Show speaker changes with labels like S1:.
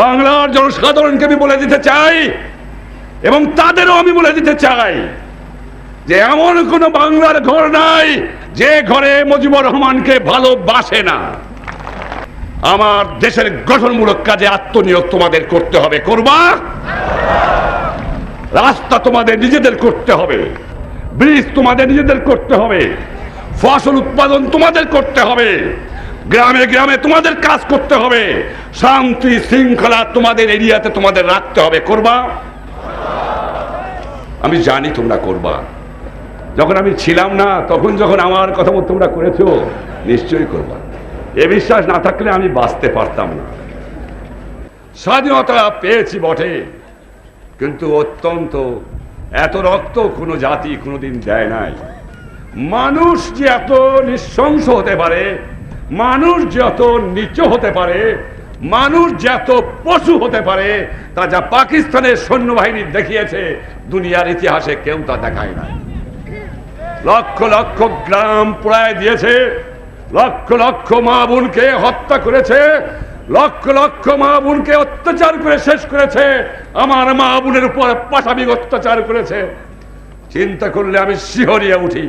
S1: বাংলার জনসাধারণকে আমি বলে দিতে চাই, এবং তাদেরও আমি বলে দিতে চাই যে এমন কোন বাংলার ঘর নাই যে ঘরে মুজিবুর রহমানকে ভালোবাসে না। আমার দেশের গঠনমূলক কাজে আত্মনিয়োগ তোমাদের করতে হবে, করবা? রাস্তা তোমাদের নিজেদের করতে হবে, ব্রিজ তোমাদের নিজেদের করতে হবে, ফসল উৎপাদন তোমাদের করতে হবে। গ্রামে গ্রামে তোমাদের কাজ করতে হবে। শান্তি শৃঙ্খলা তোমাদের এরিয়াতে তোমাদের রাখতে হবে। করবা? আমি জানি তোমরা করবা। যখন আমি ছিলাম না, তখন যখন আমার কথা মতো তোমরা করেছ, নিশ্চয়ই করবা। এ বিশ্বাস না থাকলে আমি বাঁচতে পারতাম না। স্বাধীনতা পেয়েছি বটে, কিন্তু অত্যন্ত, এত রক্ত কোনো জাতি কোনোদিন দেয় নাই। মানুষ যে এত নৃশংস হতে পারে মানুষ যত নিচু হতে পারে, মানুষ যত পশু হতে পারে তা যা পাকিস্তানের সৈন্যবাহিনী দেখিয়েছে, দুনিয়ার ইতিহাসে কেউ তা দেখায় না লক্ষ লক্ষ গ্রাম পোড়ায় দিয়েছে, লক্ষ লক্ষ মা বোনকে হত্যা করেছে, লক্ষ লক্ষ মা বোনকে অত্যাচার করে শেষ করেছে, আমার মা বোনের উপর পাশাবিক অত্যাচার করেছে। চিন্তা করলে আমি শিহরিয়া উঠি।